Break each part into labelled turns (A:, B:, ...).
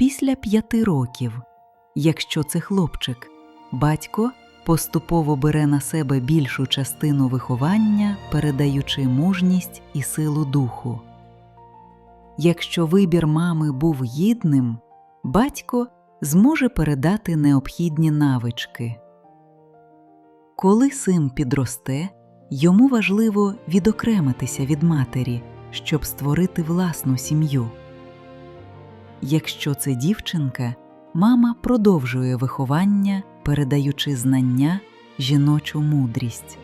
A: після п'яти років. Якщо це хлопчик, батько поступово бере на себе більшу частину виховання, передаючи мужність і силу духу. Якщо вибір мами був гідним, батько зможе передати необхідні навички. Коли син підросте, йому важливо відокремитися від матері, щоб створити власну сім'ю. Якщо це дівчинка, мама продовжує виховання, передаючи знання, жіночу мудрість.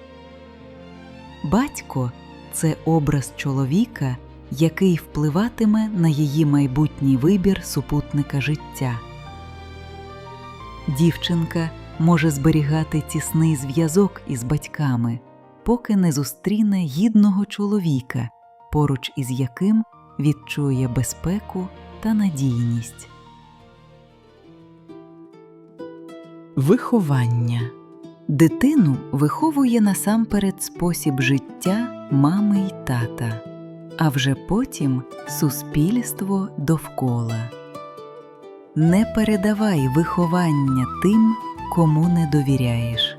A: Батько це образ чоловіка, який впливатиме на її майбутній вибір супутника життя. Дівчинка може зберігати тісний зв'язок із батьками, поки не зустріне гідного чоловіка, поруч із яким відчує безпеку та надійність. Виховання дитину виховує насамперед спосіб життя мами й тата, а вже потім суспільство довкола. Не передавай виховання тим, кому не довіряєш.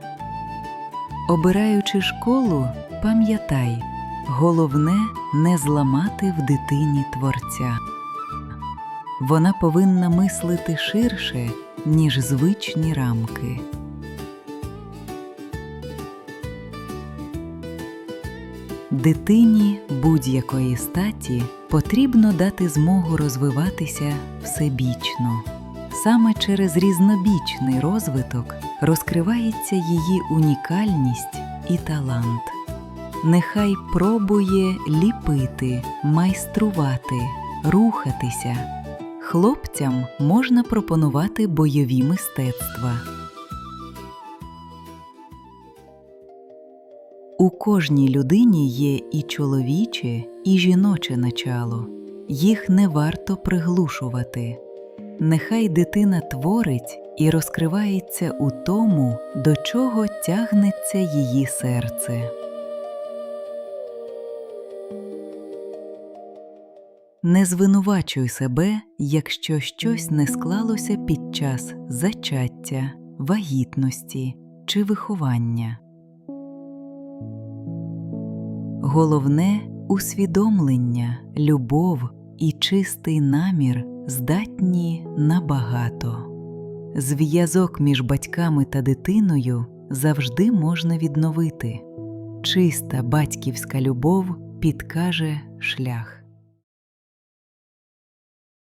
A: Обираючи школу, пам'ятай, головне не зламати в дитині творця. Вона повинна мислити ширше, ніж звичні рамки. Дитині будь-якої статі потрібно дати змогу розвиватися всебічно. Саме через різнобічний розвиток розкривається її унікальність і талант. Нехай пробує ліпити, майструвати, рухатися. Хлопцям можна пропонувати бойові мистецтва. У кожній людині є і чоловіче, і жіноче начало. Їх не варто приглушувати. Нехай дитина творить і розкривається у тому, до чого тягнеться її серце. Не звинувачуй себе, якщо щось не склалося під час зачаття, вагітності чи виховання. Головне усвідомлення, любов і чистий намір здатні на багато. Зв'язок між батьками та дитиною завжди можна відновити. Чиста батьківська любов підкаже шлях.